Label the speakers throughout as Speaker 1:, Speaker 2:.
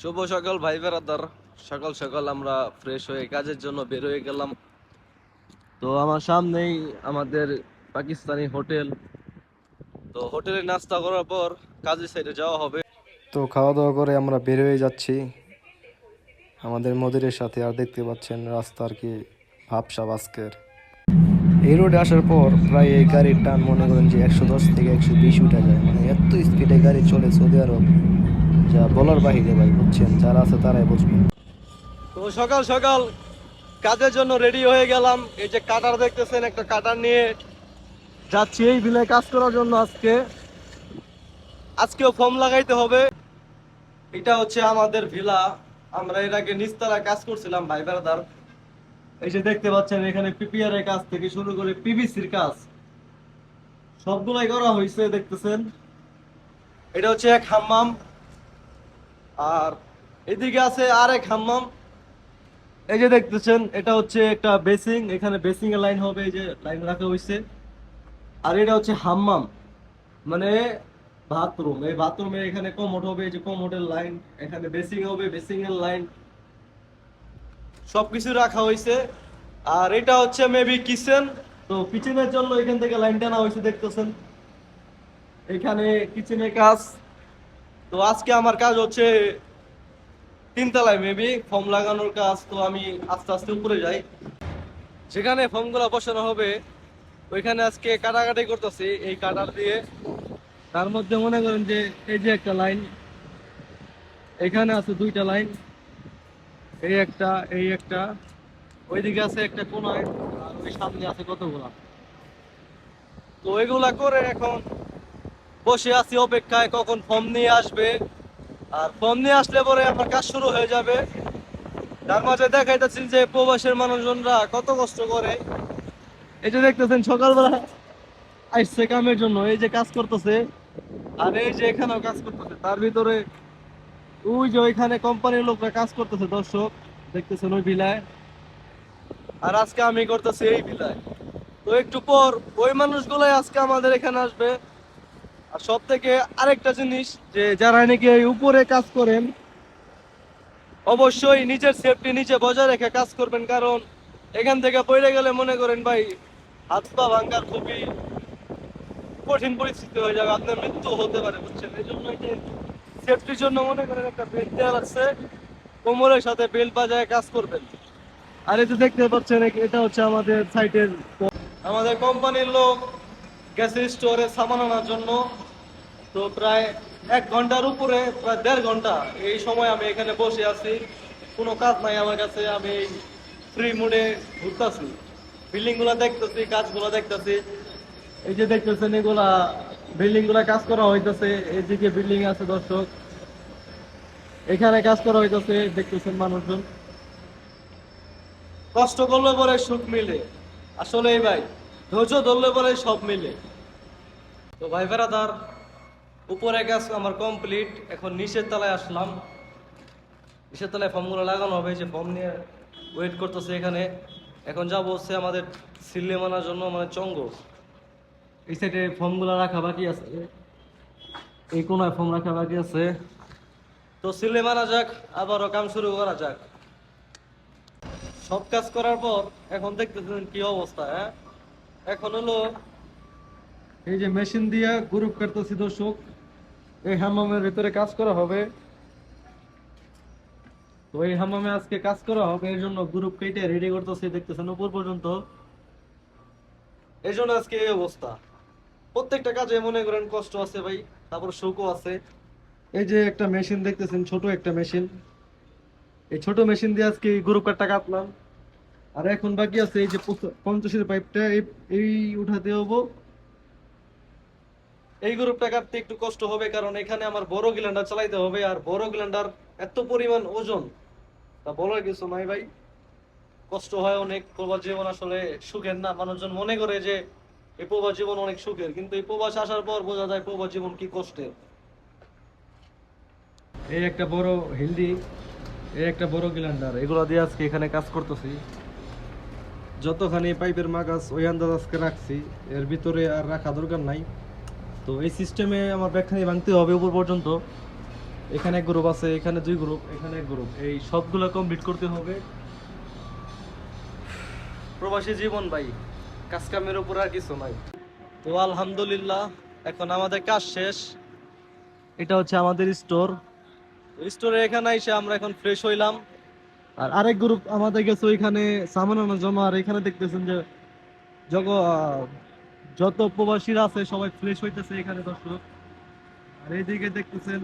Speaker 1: শুভ সকাল, ভাই বেড়াদার সকাল সকাল আমরা ফ্রেশ হয়ে কাজের জন্য বের হয়ে গেলাম। তো আমার সামনেই আমাদের পাকিস্তানি হোটেল। তো হোটেলে নাস্তা করার পর কাজের সাইডে যাওয়া হবে।
Speaker 2: তো খাওয়া দাওয়া করে আমরা বের হয়ে যাচ্ছি। আমাদের মদিরের সাথে আর দেখতে পাচ্ছেন রাস্তার কি ভাবসাব আজকের। এই রোডে আসার পর প্রায় এই গাড়ির টান মনে করেন যে একশো দশ থেকে একশো বিশ উঠে যায়। মানে এত স্পিডে গাড়ি চলে সৌদি আরব। যা বলার বাহিরে ভাই, বুঝছেন? যারা আছে তারাই বুঝবেন
Speaker 1: তো সকাল সকাল কাজের জন্য রেডি হয়ে গেলাম। এই যে কাটার দেখতেছেন, একটা কাটার নিয়ে যাচ্ছি। এই বিলে কাজ করার জন্য আজকে, আজকেও ফর্ম লাগাইতে হবে। এটা হচ্ছে আমাদের ভিলা। আমরা এর আগে নিস্তারা কাজ করছিলাম ভাই বেড়াদার। এই যে দেখতে পাচ্ছেন, এখানে পিপিআর এর কাজ থেকে শুরু করে পিভিসির কাজ। সবগুলাই করা হয়েছে দেখতেছেন। এটা হচ্ছে এক হাম্মাম। আর এদিকে আছে আর এক হাম্মাম। এই যে দেখতেছেন, এটা হচ্ছে একটা বেসিং, এখানে বেসিং এর লাইন হবে, এই যে লাইন রাখা হয়েছে আর এটা হচ্ছে হাম্মাম। মানে বাথরুম, এই বাথরুমে এখানে কমোড হবে, এই যে কমোডের লাইন, এখানে বেসিং হবে, বেসিং এর লাইন। সবকিছু রাখা হয়েছে আর এটা হচ্ছে মেবি কিচেন। তো কিচেনের জন্য এখান থেকে লাইন টানা হয়েছে দেখতেছেন। এখানে কিচেনের কাজ। তো আজকে আমার কাজ হচ্ছে তিনতলায় মেবি ফর্ম লাগানোর কাজ, তো আমি আস্তে আস্তে উপরে যাই। যেখানে ফর্মগুলো বসানো হবে, ওইখানে আজকে কাটাকাটি করতেছি। এই কাটার দিয়ে তার মধ্যে মনে করেন যে এই যে একটা লাইন, এখানে আছে দুইটা লাইন, এই একটা এই একটা, ওইদিকে আছে একটা কোনায়, আর ওই সামনে আছে কতগুলা। তো এগুলা করে এখন বসে আছি অপেক্ষায়, কখন ফর্ম নিয়ে আসবে? আর ফর্ম নিয়ে আসলে পরে আমার কাজ শুরু হয়ে যাবে। তার মাঝে দেখাইতেছি যে প্রবাসের মানুষজনরা কত কষ্ট করে। এই যে দেখতেছেন, সকালবেলা আসছে কামের জন্য, এই যে কাজ করতেছে। আর এই যে এখানেও কাজ করতেছে, তার ভিতরে ওই যে ওইখানে কোম্পানির লোকরা কাজ করতেছে, দর্শক, দেখতেছেন ওই বিলায় আর আজকে আমি করতেছি এই বিলায় তো একটু পর ওই মানুষগুলাই আজকে আমাদের এখানে আসবে। আর সব থেকে আরেকটা জিনিস যে যারা নাকি উপরে কাজ করেন, অবশ্যই নিজের সেফটি নিচে বজায় রেখে কাজ করবেন, কারণ এখান থেকে পড়ে গেলে মনে করেন ভাই, হাত পা ভাঙ্গার খুবই কঠিন পরিস্থিতি হয়ে যাবে, আপনার মৃত্যু হতে পারে, বুঝছেন? এই জন্য সেফটির জন্য মনে করেন একটা বেল্ট দেওয়া লাগছে কোমরের সাথে বেল্ট বাজায় কাজ করবেন। আর এই যে দেখতে পাচ্ছেন, এটা হচ্ছে আমাদের সাইটের আমাদের কোম্পানির লোক। গ্যাসের স্টোরে সামান আনার জন্য তো প্রায় এক ঘণ্টার উপরে, প্রায় দেড় ঘণ্টা এই সময় আমি এখানে বসে আছি। কোনো কাজ নাই আমার কাছে, আমি ফ্রি মুডে ঘুরতেছি। বিল্ডিংগুলা দেখতেছি, কাজগুলো দেখতেছি। এই যে দেখতেছেন, এগুলা বিল্ডিংগুলা কাজ করা হইতেছে। এইদিকে বিল্ডিং আছে, দর্শক। এখানে কাজ করা হইতেছে, দেখতেছেন মানুষজন। কষ্ট করলে পরে সুখ মিলে। আসলে ভাই ধৈর্য ধরলে বলে সব মিলে। তো ভাই বেড়াদার উপরে কাজ আমার কমপ্লিট এখন নিচের তলায় আসলাম। নিচের তলায় ফর্মগুলো লাগানো হবে যে ফর্ম নিয়ে ওয়েট করতেছে এখানে। এখন যাব হচ্ছে আমাদের সিলে মানার জন্য মানে চঙ্গ। এই সাইডে ফর্মগুলো রাখা বাকি আছে। এই কোনায় ফর্ম রাখা বাকি আছে। তো সিলে মানা যাক, আবারও কাম শুরু করা যাক। সব কাজ করার পর এখন দেখতেছেন কি অবস্থা হ্যাঁ? এখন হলো এই যে মেশিন দিয়ে গ্রুপ করতেছি দর্শক। এই হামামের ভিতরে কাজ করা হবে। তো এই হামামে আজকে কাজ করা হবে এর জন্য গ্রুপ কেটে রেডি করতেছি, দেখতেছেন উপর পর্যন্ত। এই জন্য আজকে এই অবস্থা। প্রত্যেকটা কাজে মনে করেন কষ্ট আছে ভাই, তারপর শোকও আছে। এই যে একটা মেশিন দেখতেছেন, ছোট একটা মেশিন। এই ছোট মেশিন দিয়ে আজকে গ্রুপ কাটটা কাটলাম। আর এখন বাকি আছে এই যে পঞ্চাশের পাইপটা এই উঠাতে হব। এই গ্রুপটা কাটতে একটু কষ্ট হবে, কারণ এখানে আমার বড় গ্ল্যান্ডার চালাইতে হবে, আর বড় গ্ল্যান্ডার এত পরিমাণ ওজন। তা বলার কিছু নাই ভাই। কষ্ট হয় অনেক, প্রবাস জীবন আসলে সুখের না। মানুষজন মনে করে যে এই প্রবাস জীবন অনেক সুখের, কিন্তু এই প্রবাস আসার পর বোঝা যায় প্রবাস জীবন কি কষ্টের। এই একটা বড় হিলদি, এই একটা বড় গ্ল্যান্ডার এগুলো দিয়ে আজকে এখানে কাজ করতেছি। যতখানি পাইপের মাগাজ ওই আন্দাজ আজকে রাখছি। এর ভিতরে আর রাখা দরকার নাই। তো এই সিস্টেমে আমার ব্যাগখানি ভাঙতে হবে উপর পর্যন্ত। এখানে এক গ্রুপ আছে, এখানে দুই গ্রুপ এখানে এক গ্রুপ এই সবগুলো কমপ্লিট করতে হবে। প্রবাসী জীবন ভাই কাজ কামের উপর আর কিছু নাই। তো আলহামদুলিল্লাহ, এখন আমাদের কাজ শেষ। এটা হচ্ছে আমাদের স্টোর স্টোরে এখানে এসে আমরা এখন ফ্রেশ হইলাম। আর আরেক গ্রুপ আমাদের গেছে ওইখানে সামান আনার জন্য আর এখানে দেখতেছেন যে জগ যত প্রবাসীরা আছে সবাই ফ্রেশ হইতেছে এখানে দর্শক। আর এইদিকে দেখতেছেন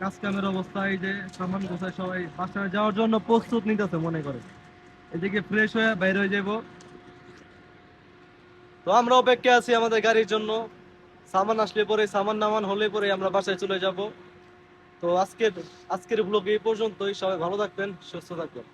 Speaker 1: কাজ কামের অবস্থা, এই যে সামান গোছায় সবাই বাসায় যাওয়ার জন্য প্রস্তুত নিতেছে মনে করে। এদিকে ফ্রেশ হয়ে বাইর হয়ে যাব তো আমরা অপেক্ষা আছি আমাদের গাড়ির জন্য। সামান আসলে পরে, সামান নামান হলে পরে আমরা বাসায় চলে যাব। তো আজকের আজকের ব্লগ এই পর্যন্তই। সবাই ভালো থাকবেন সুস্থ থাকবেন।